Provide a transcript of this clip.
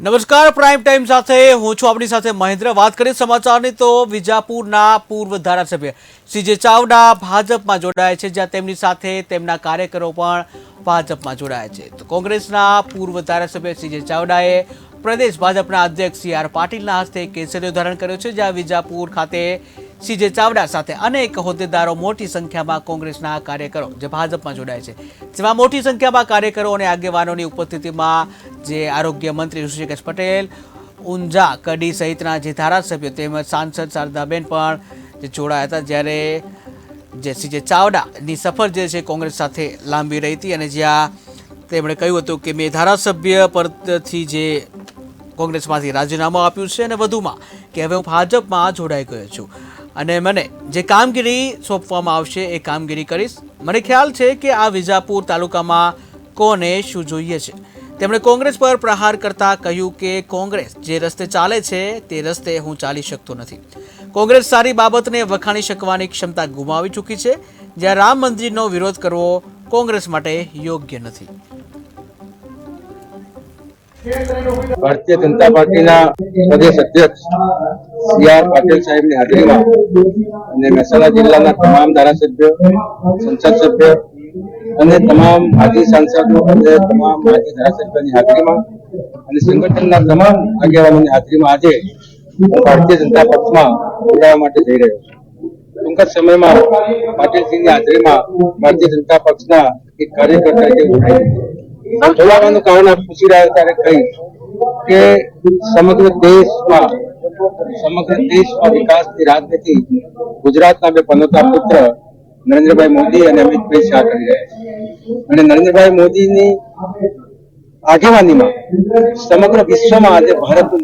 નમસ્કાર prime time સાથે હું છું આપણી સાથે મહેન્દ્ર. વાત કરીએ સમાચારની તો વિજાપુરના પૂર્વ ધારાસભ્ય સીજે ચાવડા ભાજપમાં જોડાયા છે, જ્યાં તેમની સાથે તેમના કાર્યકરો પણ ભાજપમાં જોડાયા છે. તો કોંગ્રેસના પૂર્વ ધારાસભ્ય સીજે ચાવડાએ પ્રદેશ ભાજપના અધ્યક્ષ સી આર પાટીલના હસ્તે કેસરીઓ ધારણ કર્યો છે, જ્યાં વિજાપુર ખાતે સીજે ચાવડા સાથે અનેક હોદ્દેદારો મોટી સંખ્યામાં કોંગ્રેસના કાર્યકરો જે ભાજપમાં જોડાય છે. જેમાં મોટી સંખ્યામાં કાર્યકરો અને આગેવાનોની ઉપસ્થિતિમાં જે આરોગ્ય મંત્રી ઋષિકેશ પટેલ, ઊંઝા કડી સહિતના જે ધારાસભ્યો તેમજ સાંસદ શારદાબેન પણ જે જોડાયા હતા જ્યારે જે સીજે ચાવડાની સફર જે છે કોંગ્રેસ સાથે લાંબી રહી હતી અને જ્યાં તેમણે કહ્યું હતું કે મેં ધારાસભ્ય પરથી જે કોંગ્રેસમાંથી રાજીનામું આપ્યું છે અને વધુમાં કે હવે હું ભાજપમાં જોડાઈ ગયો છું. અને મને જે કામગીરી સોંપવામાં આવશે એ કામગીરી કરીશ. મને ખ્યાલ છે કે આ વિજાપુર તાલુકામાં કોને શું જોઈએ છે? તેમણે કોંગ્રેસ પર પ્રહાર કરતા કહ્યું કે કોંગ્રેસ જે રસ્તે ચાલે છે, તે રસ્તે હું ચાલી શકતો નથી. કોંગ્રેસ સારી બાબતને વખાણી શકવાની ક્ષમતા ગુમાવી ચૂકી છે. જ્યાં રામ મંદિરનો વિરોધ કરવો કોંગ્રેસ માટે યોગ્ય નથી. ભારતીય જનતા પાર્ટીના પ્રદેશ અધ્યક્ષ સી આર પાટીલ સાહેબની હાજરીમાં અને મહેસાણા જિલ્લાના તમામ ધારાસભ્યો, સંસદ સભ્ય અને તમામ માજી સાંસદો અને તમામ માજી ધારાસભ્યોની હાજરીમાં અને સંગઠનના તમામ આગેવાનોની હાજરીમાં આજે ભારતીય જનતા પક્ષમાં જોડાવા માટે જઈ રહ્યો ટૂંક જ સમયમાં પાટીલસિંહની હાજરીમાં ભારતીય જનતા પક્ષના એક કાર્યકર તરીકે જોડાવાનું કારણ આપ પૂછી રહ્યા ત્યારે કહી કે સમગ્ર દેશમાં સમગ્ર દેશમાં વિકાસની રાજનીતિ ગુજરાતના બે પનોતા પુત્ર નરેન્દ્રભાઈ મોદી અને અમિતભાઈ શાહ કરી રહ્યા છે. અને નરેન્દ્રભાઈ મોદીની આગેવાનીમાં સમગ્ર વિશ્વમાં આજે ભારતનું